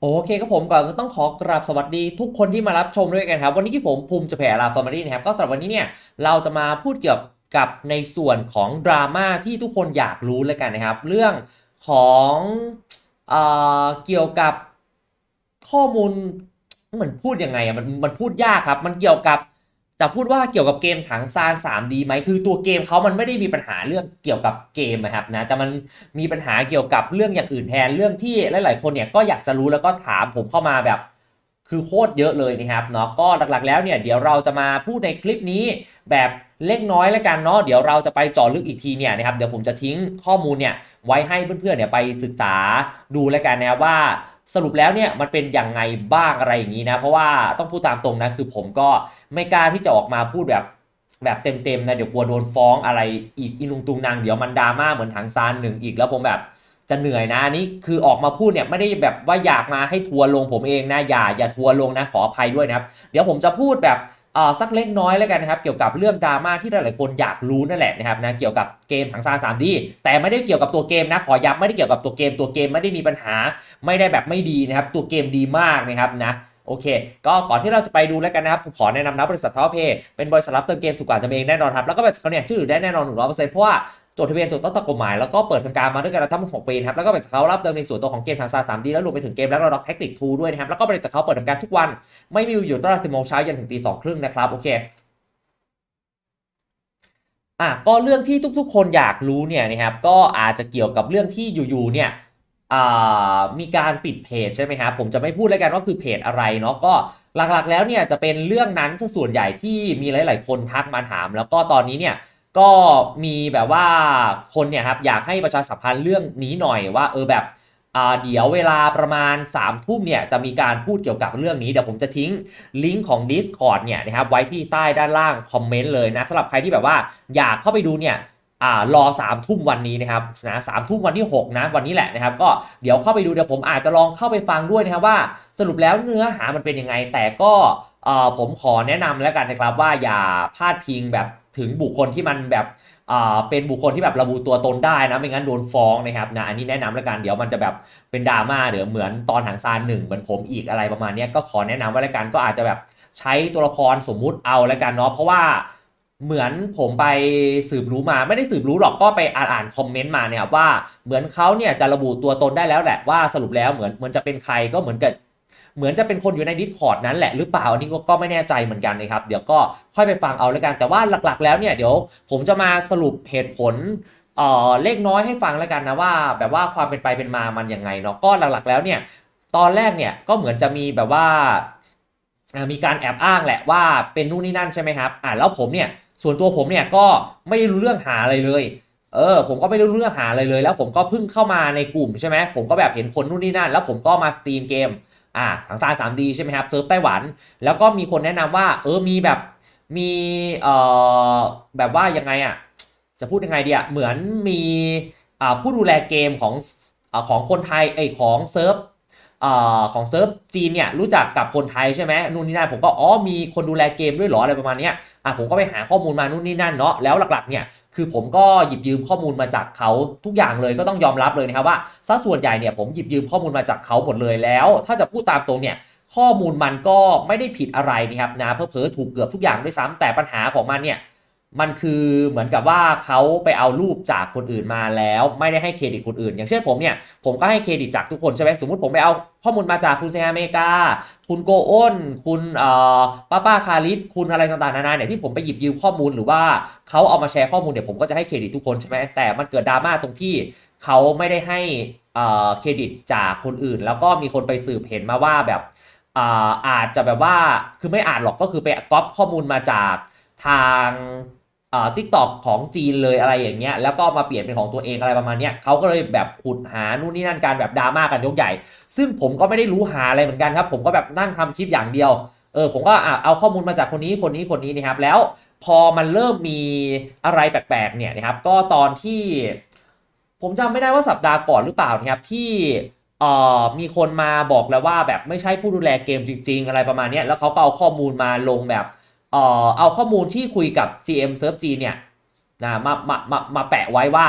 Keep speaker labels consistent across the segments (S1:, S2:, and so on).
S1: โอเคครับผมก่อนก็ต้องขอกราบสวัสดีทุกคนที่มารับชมด้วยกันครับ วันนี้ที่ผมภูมิจะแผ่ลาฟอร์มารีนะครับก็สำหรับวันนี้เนี่ยเราจะมาพูดเกี่ยวกับในส่วนของดราม่าที่ทุกคนอยากรู้แล้วกันนะครับ เรื่องของเอ่อเกี่ยวกับข้อมูลเหมือนพูดยังไงอะมันมันพูดยากครับ มันเกี่ยวกับ จะพูดว่าเกี่ยวกับเกมถังซาน 3D ไหมคือตัวเกมเขามันไม่ได้มีปัญหาเรื่องเกี่ยวกับเกมนะครับนะแต่มันมีปัญหาเกี่ยวกับเรื่องอย่างอื่นแทนเรื่องที่หลาย ๆ คนเนี่ยก็อยากจะรู้แล้วก็ถามผมเข้ามาแบบ คือโคตรเยอะเลยนะครับเนาะก็หลักๆ แล้วเนี่ยเดี๋ยวเราจะมาพูดในคลิปนี้แบบเล็กน้อยแล้วกันเนาะเดี๋ยวเราจะไปเจาะลึกอีกทีเนี่ยนะครับเดี๋ยวผมจะทิ้งข้อมูลเนี่ยไว้ให้เพื่อนๆเนี่ยไปศึกษาดูแล้วกันนะว่า สรุปแล้วเนี่ยมันเป็นอย่างไงบ้างอะไรอย่างนี้นะ เพราะว่าต้องพูดตามตรงนะคือผมก็ไม่กล้าที่จะออกมาพูดแบบแบบเต็มๆนะเดี๋ยวกลัวโดนฟ้องอะไรอีกอินุงตุงนางเดี๋ยวมันดราม่าเหมือนทางซานหนึ่งอีกแล้วผมแบบจะเหนื่อยนะนี่คือออกมาพูดเนี่ยไม่ได้แบบว่าอยากมาให้ทัวร์ลงผมเองนะอย่าอย่าทัวร์ลงนะขออภัยด้วยนะครับ เดี๋ยวผมจะพูดแบบ สักเล็กน้อยแล้วกันนะครับเกี่ยวกับเรื่องดราม่าที่หลายๆคนอยากรู้นั่นแหละนะครับนะเกี่ยวกับเกมถังซาน 3D แต่ไม่ได้เกี่ยวกับตัวเกมนะขอย้ำไม่ได้เกี่ยวกับตัวเกมตัวเกมไม่ได้มีปัญหา ไม่ได้แบบไม่ดีนะครับตัวเกมดีมากนะครับนะโอเค ก็ก่อนที่เราจะไปดูแล้วกันนะครับผมขอแนะนำนะบริษัททอเพเป็นบริษัทรับเติมเกมถูกกว่าจำเองแน่นอนครับ แล้วก็บริษัทเขาเนี่ยชื่อถือได้แน่นอนหนึ่งร้อยเปอร์เซ็นต์เพราะว่า จดทะเบียนถูกต้องตามกฎหมาย แล้วก็เปิดทำการมาด้วยกันทั้งหมด6ปีนะครับแล้วก็บริษัทเขารับเติมในส่วนตัวของเกมทางซา 3D แล้วรวมไปถึงเกมแล้วเราด็อกแท็กติก2ด้วยนะครับแล้วก็บริษัทเขาเปิดทำการทุกวัน ไม่มีอยู่ตั้งแต่10โมงเช้ายันถึงตีสองครึ่งนะครับโอเคอะก็เรื่องที่ทุกๆ คนอยากรู้เนี่ยนะครับก็อาจจะเกี่ยวกับเรื่องที่อยู่ๆเนี่ยมีการปิดเพจใช่ไหมครับผมจะไม่พูดแล้วกันว่าคือเพจอะไรเนาะก็หลักๆแล้วเนี่ยจะเป็นเรื่องนั้นส่วนใหญ่ที่มีหลาย ๆ คนทักมาถาม แล้วก็ตอนนี้เนี่ย ก็มีแบบว่าคนเนี่ยครับอยากให้ประชาสัมพันธ์เรื่องนี้หน่อยว่าเออแบบเดี๋ยวเวลาประมาณ3ามทุ่มเนี่ยจะมีการพูดเกี่ยวกับเรื่องนี้เดี๋ยวผมจะทิ้งลิงก์ของ Discord เนี่ยนะครับไว้ที่ใต้ด้านล่างคอมเมนต์เลยนะสำหรับใครที่แบบว่าอยากเข้าไปดูเนี่ยอรอ3ามทุ่มวันนี้นะครับนะสามทุ่มวันที่ 6 นะวันนี้แหละนะครับ ก็เดี๋ยวเข้าไปดูเดี๋ยวผมอาจจะลองเข้าไปฟังด้วยนะครับว่าสรุปแล้วเนื้อหามันเป็นยังไง แต่ก็ ผมขอแนะนำแล้วกันนะครับว่าอย่าพลาดพิงแบบถึงบุคคลที่มันแบบอ่าเป็นบุคคลที่แบบระบุตัวตนได้นะไม่งั้นโดนฟ้องนะครับนะอันนี้แนะนำแล้วกันเดี๋ยวมันจะแบบเป็นดราม่าเดี๋ยวเหมือนตอนหางซานหนึ่งเหมือนผมอีกอะไรประมาณนี้ก็ขอแนะนำไว้แล้วกันก็อาจจะแบบใช้ตัวละครสมมุติเอาแล้วกันเนาะเพราะว่าเหมือนผมไปสืบรู้มาไม่ได้สืบรู้หรอกก็ไปอ่านอ่านคอมเมนต์มาเนี่ยครับว่าเหมือนเขาเนี่ยจะระบุตัวตนได้แล้วแหละว่าสรุปแล้วเหมือนเหมือนจะเป็นใครก็เหมือนกับ เหมือนจะเป็นคนอยู่ใน Discord นั้นแหละหรือเปล่าอันนี้ก็ไม่แน่ใจเหมือนกันนะครับเดี๋ยวก็ค่อยไปฟังเอาแล้วกัน แต่ว่าหลักๆ แล้วเนี่ยเดี๋ยวผมจะมาสรุปเหตุผลเอ่อเล็กน้อยให้ฟังแล้วกันนะว่า แบบว่าความเป็นไปเป็นมามันยังไงเนาะก็หลักๆ แล้วเนี่ยตอนแรกเนี่ยก็เหมือนจะมีแบบว่าอ่ามีการแอบอ้างแหละว่าเป็นนู่นนี่นั่นใช่ไหมครับอ่าแล้วผมเนี่ยส่วนตัวผมเนี่ยก็ไม่ได้รู้เรื่องหาอะไรเลยเออผมก็ไม่รู้เรื่องหาอะไรเลย แล้วผมก็เพิ่งเข้ามาในกลุ่มใช่ไหมผมก็แบบเห็นคนนู่นนี่นั่น แล้วผมก็มาสตรีมเกม อ่าทางซาน 3D ใช่ไหมครับเซิร์ฟไต้หวัน แล้วก็มีคนแนะนำว่า เออมีแบบมีเอ่อแบบว่ายังไงอะจะพูดยังไงดีอะเหมือนมีอ่าผู้ดูแลเกมของอ่าของคนไทยไอของเซิร์ฟอ่าของเซิร์ฟจีนเนี่ยรู้จักกับคนไทยใช่ไหมนู่นนี่นั่นผมก็อ๋อมีคนดูแลเกมด้วยหรออะไรประมาณเนี้ยอะผมก็ไปหาข้อมูลมานู่นนี่นั่นเนาะแล้วหลักๆเนี่ย คือผมก็หยิบยืมข้อมูลมาจากเขาทุกอย่างเลยก็ต้องยอมรับเลยนะครับว่าสัดส่วนใหญ่เนี่ยผมหยิบยืมข้อมูลมาจากเขาหมดเลยแล้ว ถ้าจะพูดตามตรงเนี่ยข้อมูลมันก็ไม่ได้ผิดอะไรนะครับนะเพอเพอถูกเกือบทุกอย่างด้วยซ้ำแต่ปัญหาของมันเนี่ย มันคือเหมือนกับว่าเขาไปเอารูปจากคนอื่นมาแล้วไม่ได้ให้เครดิตคนอื่น อย่างเช่นผมเนี่ยผมก็ให้เครดิตจากทุกคนใช่ไหมสมมติผมไปเอาข้อมูลมาจากคุณเซฮาเมกา คุณโกโอนคุณเอ่อป้าป้าคาริสคุณอะไรต่างๆนานาเนี่ยที่ผมไปหยิบยืมข้อมูลหรือว่าเขาเอามาแชร์ข้อมูลเนี่ยผมก็จะให้เครดิตทุกคนใช่ไหมแต่มันเกิดดราม่าตรงที่เขาไม่ได้ให้เอ่เครดิตจากคนอื่น แล้วก็มีคนไปสืบเห็นมาว่าแบบอ่าอาจจะแบบว่าคือไม่อาจหรอกก็คือไปก๊อปข้อมูลมาจากทาง อ่าทิกตอกของจีนเลยอะไรอย่างเงี้ยแล้วก็มาเปลี่ยนเป็นของตัวเองอะไรประมาณเนี้ยเขาก็เลยแบบขุดหานู่นนี่นั่นการแบบดราม่ากันยกใหญ่ ซึ่งผมก็ไม่ได้รู้หาอะไรเหมือนกันครับ ผมก็แบบนั่งทำคลิปอย่างเดียวเออผมก็อะเอาข้อมูลมาจากคนนี้คนนี้คนนี้นะครับ แล้วพอมันเริ่มมีอะไรแปลกๆเนี่ยนะครับ ก็ตอนที่ ผมจำไม่ได้ว่าสัปดาห์ก่อนหรือเปล่านะครับที่เอ่อมีคนมาบอกแล้วว่าแบบไม่ใช่ผู้ดูแลเกมจริง ๆ อะไรประมาณเนี้ยแล้วเขาก็เอาข้อมูลมาลงแบบ เอ่อเอาข้อมูลที่คุยกับ GM Serve G เนี่ยนะมามามามาแปะไว้ว่า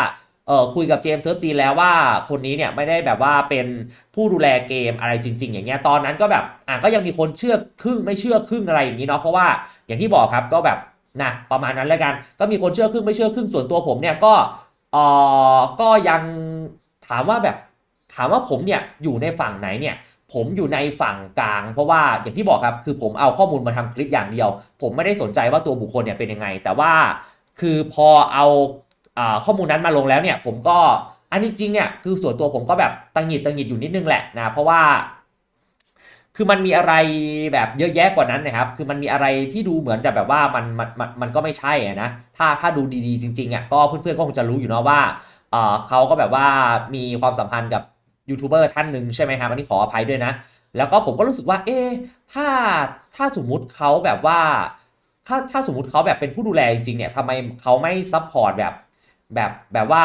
S1: เออคุยกับเจมส์เซิร์ฟจีแล้วว่าคนนี้เนี่ยไม่ได้แบบว่าเป็นผู้ดูแลเกมอะไรจริง ๆ อย่างเงี้ยตอนนั้นก็แบบอะก็ยังมีคนเชื่อครึ่งไม่เชื่อครึ่งอะไรอย่างนี้เนาะเพราะว่าอย่างที่บอกครับก็แบบนะประมาณนั้นแล้วกันก็มีคนเชื่อครึ่งไม่เชื่อครึ่งส่วนตัวผมเนี่ยก็เออก็ยังถามว่าแบบถามว่าผมเนี่ยอยู่ในฝั่งไหนเนี่ย ผมอยู่ในฝั่งกลาง เพราะว่าอย่างที่บอกครับคือผมเอาข้อมูลมาทำคลิปอย่างเดียว ผมไม่ได้สนใจว่าตัวบุคคลเนี่ยเป็นยังไง แต่ว่าคือพอเอาอข้อมูลนั้นมาลงแล้วเนี่ย ผมก็อันนี้จริงเนี่ยคือส่วนตัวผมก็แบบตังหิดตังหิดอยู่นิดนึงแหละนะเพราะว่า คือมันมีอะไรแบบเยอะแยะกว่านั้นนะครับ คือมันมีอะไรที่ดูเหมือนจะแบบว่ามันมันมันมันก็ไม่ใช่นะถ้าถ้าดูดีๆ จริงๆอะก็เพื่อนๆก็คงจะรู้อยู่เนาะว่าเขาก็แบบว่ามีความสัมพันธ์กับ ยูทูบเบอร์ท่านหนึ่งใช่ไหมครับอันนี้ขออภัยด้วยนะ แล้วก็ผมก็รู้สึกว่า เอ๊ถ้าถ้าสมมุติเขาแบบว่า ถ้าถ้าสมมุติเขาแบบเป็นผู้ดูแลจริงๆเนี่ยทำไมเขาไม่ซัพพอร์ตแบบแบบแบบว่า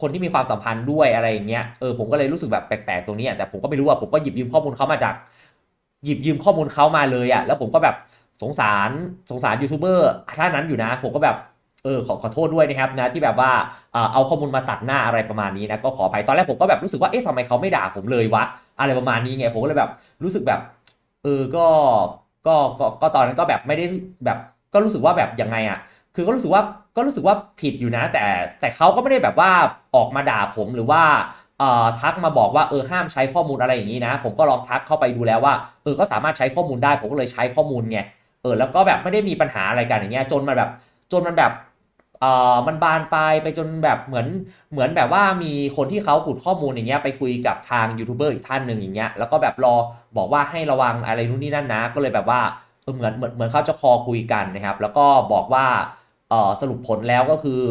S1: คนที่มีความสัมพันธ์ด้วยอะไรอย่างเงี้ยเออผมก็เลยรู้สึกแบบแปลกๆตรงนี้อะแต่ผมก็ไม่รู้ว่าผมก็หยิบยืมข้อมูลเขามาจาก หยิบยืมข้อมูลเขามาเลยอะแล้วผมก็แบบสงสารสงสารยูทูบเบอร์ท่านนั้นอยู่นะ ผมก็แบบ เออขอขอโทษด้วยนะครับนะที่แบบว่าเอาข้อมูลมาตัดหน้าอะไรประมาณนี้นะก็ขออภัยตอนแรกผมก็แบบรู้สึกว่าเอ๊ะทำไมเขาไม่ด่าผมเลยวะอะไรประมาณนี้ไงผมก็เลยแบบรู้สึกแบบเออก็ก็ก็ก็ตอนนั้นก็แบบไม่ได้แบบก็รู้สึกว่าแบบยังไงอะคือก็รู้สึกว่าก็รู้สึกว่าผิดอยู่นะ แต่แต่เขาก็ไม่ได้แบบว่าออกมาด่าผมหรือว่าเอ่อทักมาบอกว่าเออห้ามใช้ข้อมูลอะไรอย่างนี้นะ ผมก็ลองทักเข้าไปดูแล้วว่าเออก็สามารถใช้ข้อมูลได้ ผมก็เลยใช้ข้อมูลไงเออแล้วก็แบบไม่ได้มีปัญหาอะไรกันอย่างเงี้ยจนมันแบบจนมันแบบ เอ่อมันบานปลายไปจนแบบเหมือนเหมือนแบบว่ามีคนที่เขาขุดข้อมูลอย่างเงี้ยไปคุยกับทางยูทูบเบอร์อีกท่านหนึ่งอย่างเงี้ยแล้วก็แบบรอบอกว่าให้ระวังอะไรนู่นนี่นั่นนะ ก็เลยแบบว่าเหมือนเหมือนเหมือนเขาจะคอคุยกันนะครับ แล้วก็บอกว่าเออสรุปผลแล้วก็คือ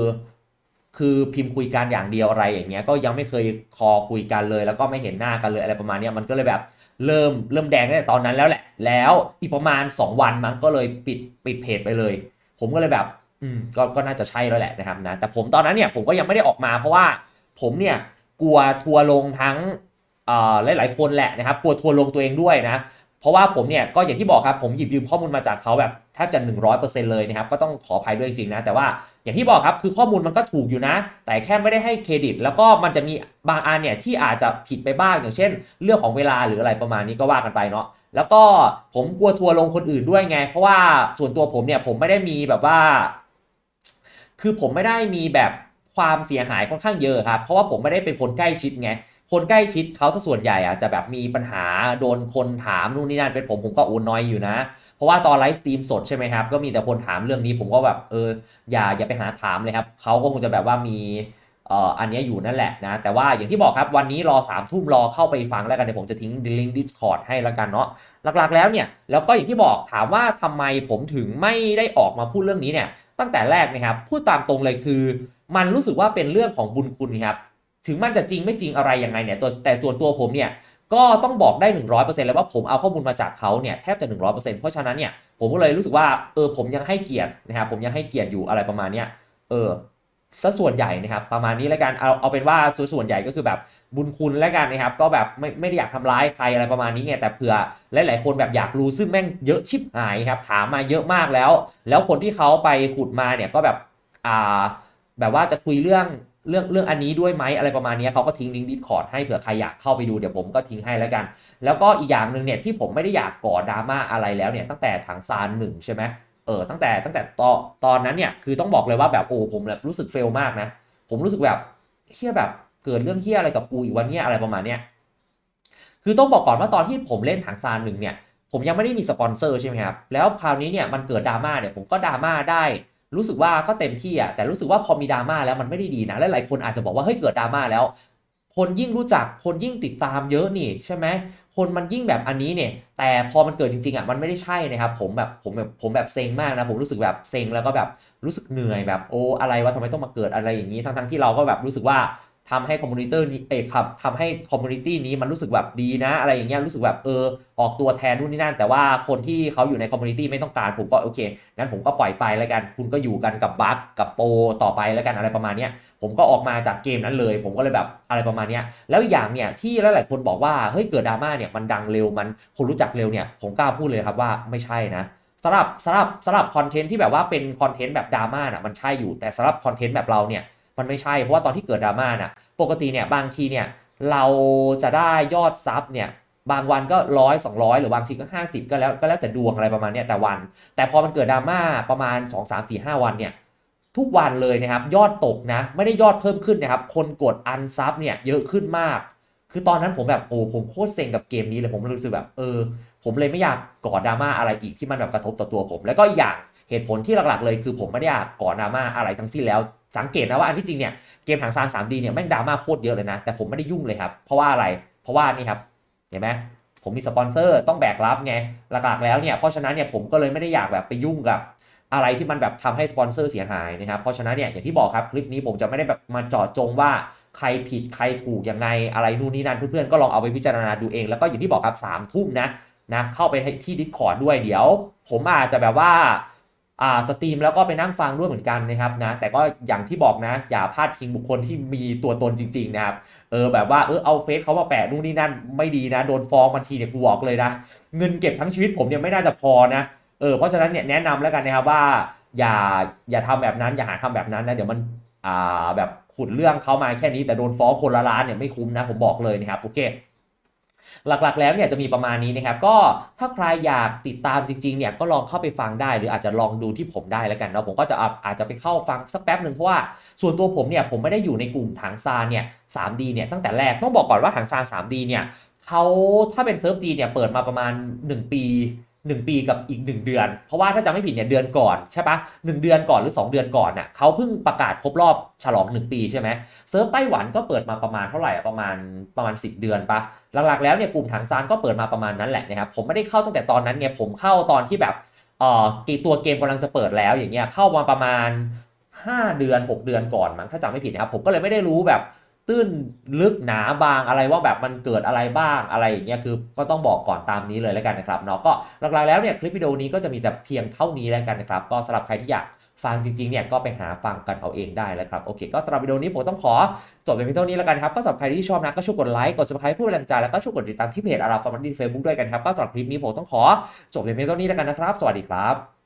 S1: คือพิมพ์คุยกันอย่างเดียวอะไรอย่างเงี้ยก็ยังไม่เคยคอคุยกันเลย แล้วก็ไม่เห็นหน้ากันเลยอะไรประมาณนี้มันก็เลยแบบเริ่มเริ่มแดงตั้งแต่ตอนนั้นแล้วแหละ แล้วอีกประมาณ 2 วันมันก็เลยปิดปิดเพจไปเลย ผมก็เลยแบบ อืมก็ก็น่าจะใช่แล้วแหละนะครับนะแต่ผมตอนนั้นเนี่ยผมก็ยังไม่ได้ออกมาเพราะว่าผมเนี่ยกลัวทัวร์ลงทั้งเอ่อหลาย ๆ คนแหละนะครับกลัวทัวร์ลงตัวเองด้วยนะเพราะว่าผมเนี่ยก็อย่างที่บอกครับผมหยิบยืมข้อมูลมาจากเขาแบบแทบจะ 100%เลยนะครับก็ต้องขออภัยด้วยจริงๆนะแต่ว่าอย่างที่บอกครับคือข้อมูลมันก็ถูกอยู่นะ แต่แค่ไม่ได้ให้เครดิต แล้วก็มันจะมีบางอันเนี่ยที่อาจจะผิดไปบ้างอย่างเช่น เรื่องของเวลาหรืออะไรประมาณนี้ก็ว่ากันไปเนาะแล้วก็ผมกลัวทัวร์ลงคนอื่นด้วยไง เพราะว่าส่วนตัวผมเนี่ยผมไม่ได้มีแบบว่า คือผมไม่ได้มีแบบความเสียหายค่อนข้างเยอะครับ เพราะว่าผมไม่ได้เป็นคนใกล้ชิดไง คนใกล้ชิดเขาซะส่วนใหญ่อะจะแบบมีปัญหาโดนคนถามนู่นนี่นั่นเป็นผมผมก็โอนน้อยอยู่นะ เพราะว่าตอนไลฟ์สตรีมสดใช่ไหมครับ ก็มีแต่คนถามเรื่องนี้ผมก็แบบเอออย่าอย่าไปหาถามเลยครับเขาก็คงจะแบบว่ามี อันนี้อยู่นั่นแหละนะ แต่ว่าอย่างที่บอกครับวันนี้รอ3ามทุ่มรอเข้าไปฟังแล้วกันเดี๋ยวผมจะทิ้งลิงก์ Discord ให้แล้วกันเนาะหลักๆแล้วเนี่ยแล้วก็อย่างที่บอกถามว่าทำไมผมถึงไม่ได้ออกมาพูดเรื่องนี้เนี่ยตั้งแต่แรกนะครับพูดตามตรงเลยคือ มันรู้สึกว่าเป็นเรื่องของบุญคุณครับถึงมันจะจริงไม่จริงอะไรยังไงเนี่ยตัวแต่ส่วนตัวผมเนี่ยก็ต้องบอกได้ 100%เลยว่าผมเอาข้อมูลมาจากเขาเนี่ยแทบจะ 100%เพราะฉะนั้นเนี่ยผมก็เลยรู้สึกว่าเออผมยังให้เกียรตินะครับผมยังให้เกียรติอยู่อะไรประมาณเนี้ยเออ ซะส่วนใหญ่นะครับประมาณนี้แล้วกันเอาเอาเป็นว่าส่วนส่วนใหญ่ก็คือแบบบุญคุณแล้วกันนะครับ ก็แบบไม่ไม่ได้อยากทำร้ายใครอะไรประมาณนี้ไงแต่เผื่อหลาย ๆ คนแบบอยากรู้ซึ่งแม่งเยอะชิบหายครับถามมาเยอะมากแล้ว แล้วคนที่เขาไปขุดมาเนี่ยก็แบบอ่าแบบว่าจะคุยเรื่องเรื่องเรื่องอันนี้ด้วยไหมอะไรประมาณนี้เขาก็ทิ้งลิงก์ดิสคอร์ดให้เผื่อใครอยากเข้าไปดูเดี๋ยวผมก็ทิ้งให้แล้วกัน แล้วก็อีกอย่างหนึ่งเนี่ยที่ผมไม่ได้อยากก่อดราม่าอะไรแล้วเนี่ยตั้งแต่ถังซานหนึ่งใช่ไหม เออตั้งแต่ตั้งแต่ตอนตอนนั้นเนี่ยคือต้องบอกเลยว่าแบบโอ้ผมแบบรู้สึกเฟลมากนะ ผมรู้สึกแบบเฮี้ยแบบเกิดเรื่องเฮี้ยอะไรกับกูอีกวันเนี้ยอะไรประมาณเนี้ยคือต้องบอกก่อนว่าตอนที่ผมเล่นถังซานหนึ่งเนี่ยผมยังไม่ได้มีสปอนเซอร์ใช่ไหมครับแล้วคราวนี้เนี่ยมันเกิดดราม่าเนี่ยผมก็ดราม่าได้ รู้สึกว่าก็เต็มที่อะแต่รู้สึกว่าพอมีดราม่าแล้วมันไม่ได้ดีนะและหลายคนอาจจะบอกว่าเฮ้ยเกิดดราม่าแล้ว คนยิ่งรู้จักคนยิ่งติดตามเยอะนี่ใช่ไหม คนมันยิ่งแบบอันนี้เนี่ย แต่พอมันเกิดจริงๆอะมันไม่ได้ใช่นะครับ ผมแบบผมแบบผมแบบเซ็งมากนะ ผมรู้สึกแบบเซ็งแล้วก็แบบรู้สึกเหนื่อยแบบโอ้อะไรวะทำไมต้องมาเกิดอะไรอย่างนี้ทั้งๆที่เราก็แบบรู้สึกว่า ทำให้คอมมูนิตี้นี้เอยครับทำให้คอมมูนิตี้นี้มันรู้สึกแบบดีนะ อะไรอย่างเงี้ยรู้สึกแบบเออออกตัวแทนนู่นนี่นั่น แต่ว่าคนที่เขาอยู่ในคอมมูนิตี้ไม่ต้องการผมก็โอเคงั้นผมก็ปล่อยไปแล้วกัน คุณก็อยู่กันกับบัคกับโปต่อไปแล้วกันอะไรประมาณเนี้ยผมก็ออกมาจากเกมนั้นเลย ผมก็เลยแบบอะไรประมาณเนี้ยแล้วอีกอย่างเนี่ยที่หลายๆคนบอกว่าเฮ้ยเกิดดราม่าเนี่ยมันดังเร็วมันคนรู้จักเร็วเนี่ยผมกล้าพูดเลยครับว่าไม่ใช่นะสำหรับสำหรับสำหรับคอนเทนต์ที่แบบว่าเป็นคอนเทนต์แบบดราม่าน่ะมันใช่อยู่แต่สำหรับคอนเทนต์แบบเราเนี่ย มันไม่ใช่เพราะว่าตอนที่เกิดดราม่าน่ะปกติเนี่ยบางทีเนี่ยเราจะได้ยอดซับเนี่ยบางวันก็ร้อยสองร้อยหรือบางทีก็ 50 ก็แล้วก็แล้วแต่ดวงอะไรประมาณเนี้ยแต่วัน แต่พอมันเกิดดราม่าประมาณ 2 3 4 5 วันเนี่ยทุกวันเลยนะครับยอดตกนะไม่ได้ยอดเพิ่มขึ้นนะครับคนกดอันซับเนี่ยเยอะขึ้นมาก คือตอนนั้นผมแบบโอ้ผมโคตรเซ็งกับเกมนี้เลยผมรู้สึกแบบเออผมเลยไม่อยากก่อดราม่าอะไรอีกที่มันแบบกระทบต่อตัวผม แล้วก็อีกอย่าง เหตุผลที่หลักๆเลยคือผมไม่ได้อยากก่อดราม่าอะไรทั้งสิ้นแล้ว สังเกตนะว่าอันที่จริงเนี่ยเกมทางซาน 3D เนี่ยแม่งดราม่าโคตรเยอะเลยนะ แต่ผมไม่ได้ยุ่งเลยครับ เพราะว่าอะไร เพราะว่านี่ครับ เห็นไหมผมมีสปอนเซอร์ต้องแบกรับไง หลักๆแล้วเนี่ย เพราะฉะนั้นเนี่ยผมก็เลยไม่ได้อยากแบบไปยุ่งกับอะไรที่มันแบบทำให้สปอนเซอร์เสียหายนะครับ เพราะฉะนั้นเนี่ยอย่างที่บอกครับคลิปนี้ผมจะไม่ได้แบบมาเจาะจงว่าใครผิดใครถูกยังไงอะไรนู่นนี่นั่นเพื่อนๆก็ลองเอาไปพิจารณาดูเอง แล้วก็อย่างที่บอกครับสามทุ่มนะนะเข้าไปที่ Discord ด้วยเดี๋ยว ผมอาจจะแบบว่า อ่าสตรีมแล้วก็ไปนั่งฟังด้วยเหมือนกันนะครับนะแต่ก็อย่างที่บอกนะ อย่าพลาดพิงบุคคลที่มีตัวตนจริง ๆ นะครับเออแบบว่าเออเอาเฟซเขามาแปะนู่นนี่นั่นไม่ดีนะ โดนฟ้องบัญชีเนี่ยกูบอกเลยนะเงินเก็บทั้งชีวิตผมเนี่ยไม่น่าจะพอนะเออเพราะฉะนั้นเนี่ยแนะนำแล้วกันนะครับว่า อย่าอย่าทำแบบนั้นอย่าหาทำแบบนั้นนะเดี๋ยวมันอ่าแบบขุดเรื่องเขามาแค่นี้แต่โดนฟ้องคนละล้านเนี่ยไม่คุ้มนะผมบอกเลยนะครับโอเค หลักๆ แล้วเนี่ยจะมีประมาณนี้นะครับ ก็ถ้าใครอยากติดตามจริงๆเนี่ยก็ลองเข้าไปฟังได้ หรืออาจจะลองดูที่ผมได้แล้วกันเนาะผมก็จะอาจจะไปเข้าฟังสักแป๊บหนึ่งเพราะว่าส่วนตัวผมเนี่ยผมไม่ได้อยู่ในกลุ่มถังซานเนี่ย 3D เนี่ยตั้งแต่แรกต้องบอกก่อนว่าถังซาน 3D เนี่ยเขาถ้าเป็นเซิร์ฟจีเนี่ยเปิดมาประมาณ 1 ปี 1 ปีกับอีก 1 เดือน เพราะว่าถ้าจำไม่ผิดเนี่ยเดือนก่อนใช่ปะหนึ่งเดือนก่อนหรือ 2 เดือนก่อนน่ะเขาเพิ่งประกาศครบรอบฉลอง 1 ปีใช่ไหมเซิร์ฟไต้หวันก็เปิดมาประมาณเท่าไหร่อะประมาณประมาณ 10 เดือนปะหลักๆแล้วเนี่ยกลุ่มถังซานก็เปิดมาประมาณนั้นแหละนะครับผมไม่ได้เข้าตั้งแต่ตอนนั้นไงผมเข้าตอนที่แบบเอ่อตัวเกมกำลังจะเปิดแล้วอย่างเงี้ยเข้ามาประมาณ 5 เดือน 6 เดือนก่อนมั้งถ้าจำไม่ผิดนะครับผมก็เลยไม่ได้รู้แบบ ตื้นลึกหนาบางอะไรว่าแบบมันเกิดอะไรบ้างอะไรอย่างเงี้ยคือก็ต้องบอกก่อนตามนี้เลยแล้วกันนะครับเนาะก็หลักๆแล้วเนี่ยคลิปวิดีโอนี้ก็จะมีแต่เพียงเท่านี้แล้วกันนะครับก็สำหรับใครที่อยากฟังจริงๆเนี่ยก็ไปหาฟังกันเอาเองได้แล้วครับโอเค ก็สำหรับวิดีโอนี้ผมต้องขอจบเป็นเพียงเท่านี้แล้วกันครับก็สำหรับใครที่ชอบนะก็ช่วยกดไลค์กด subscribe เพื่อเป็นแรงใจแล้วก็ช่วยกดติดตามที่เพจอาราฟอร์มดีเฟซบุ๊กด้วยกันครับก็สำหรับคลิปนี้ผมต้องขอจบเป็นเพียงเท่านี้แล้วกันนะครับ สวัสดีครับ